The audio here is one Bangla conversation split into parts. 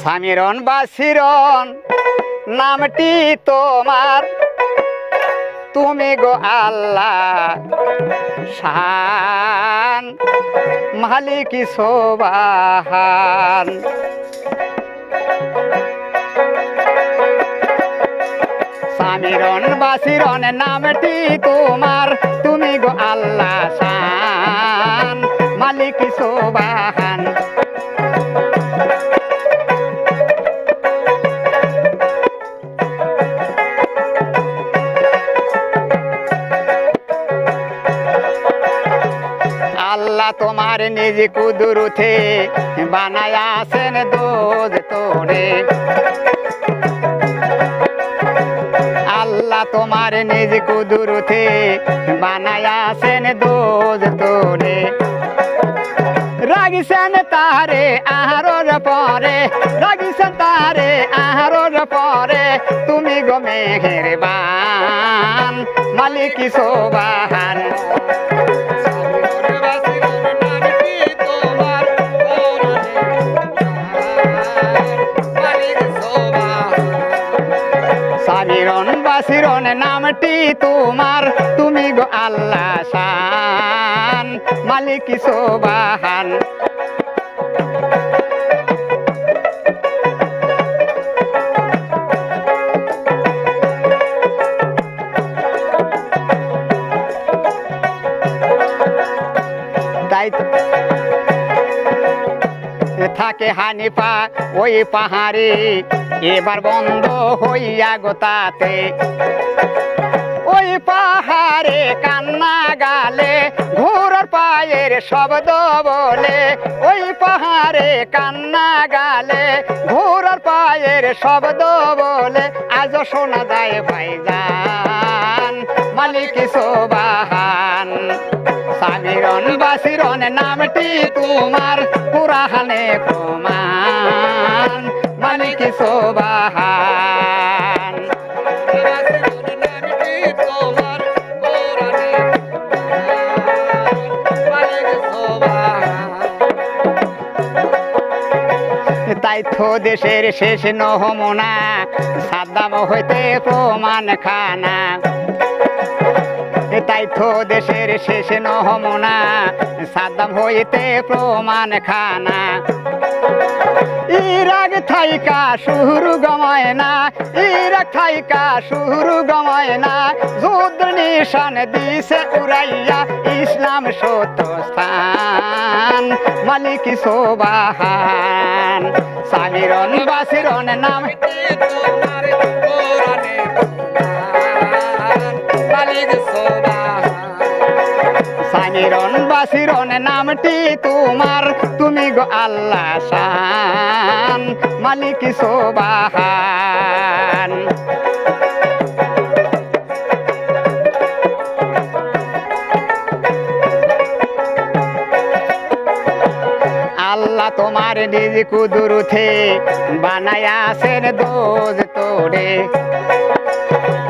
সামিরন বা সিরন নামটি তোমার। তুমি গো আল্লাহ শান, মালিকি সোবাহান সামিরন বাসিরন নামটি তোমার। তুমি গো আল্লাহ তোমার নিজ কুদুরুথে বানায় আসেন দোজ তোরে। আল্লাহ তোমার নিজ কুদুরুথে বানায় আসেন দোজ তোরে। রাগিছেন তারে আহারর পরে, রাগিছেন তারে আহারর পরে, তুমি গো মেহেরবান মালিক সোবাহান বাসিরন নামটি তোমার। তুমি গো আল্লাহ শান মালিক সোবাহান থাকে হানিপা ওই পাহাড়ে। এবার বন্ধ হইয়া গোতাতে ওই পাহাড়ে কান্না গালে, ঘোড়ার পায়ের শব্দ বলে। ওই পাহাড়ে কান্না গালে, ঘোড়ার পায়ের শব্দ বলে। আজও শোনা যায় ভাইজান, মালিক সোবাহান সামিরন বাসিরন নামটি তোমার পুরাহানে প্রমাণ মালিক সোবাহান দেশের শেষ নহমনা সাদ্দাম হইতে প্রমাণ খানা তাই তো দেশের শেষ নহমনা, সাদ্দাম হইতে প্রমাণ খানা। ইরাক থাইকা শুরু গমায় না, ইরাক থাইকা শুরু গমায় না, যুদ্ধ নিশান দিছে উড়াইয়া ইসলাম সত্য স্থান মালিক সোবাহান সামিরন বাসিরন নাম। সামিরন বাসিরন নামটি তোমার, তুমি গো আল্লাহ শান, মালিক সোবাহান আল্লাহ তোমার নিজ কুদুরুথে বানায় আসেন দোজ তোরে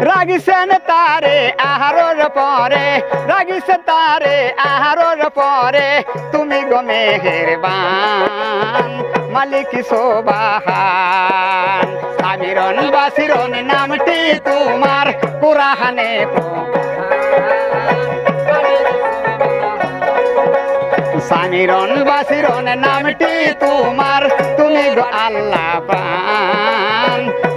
রাগিছেন তারে আহারর পরে রাগিছেন তারে আহারর পরে, তুমি গো মেহেরবান, মালিক সোবাহান সামিরন বাসিরন নামটি তোমার কুরাহানে সামিরন বাসিরন নামটি তোমার, তুমি গো আল্লাহ পান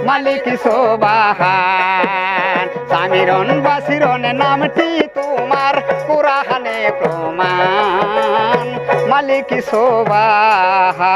মালিক সোবাহান। সামিরন বাসিরন নামটি তোমার কুরাহানে প্রমাণ। মালিক সোবাহান।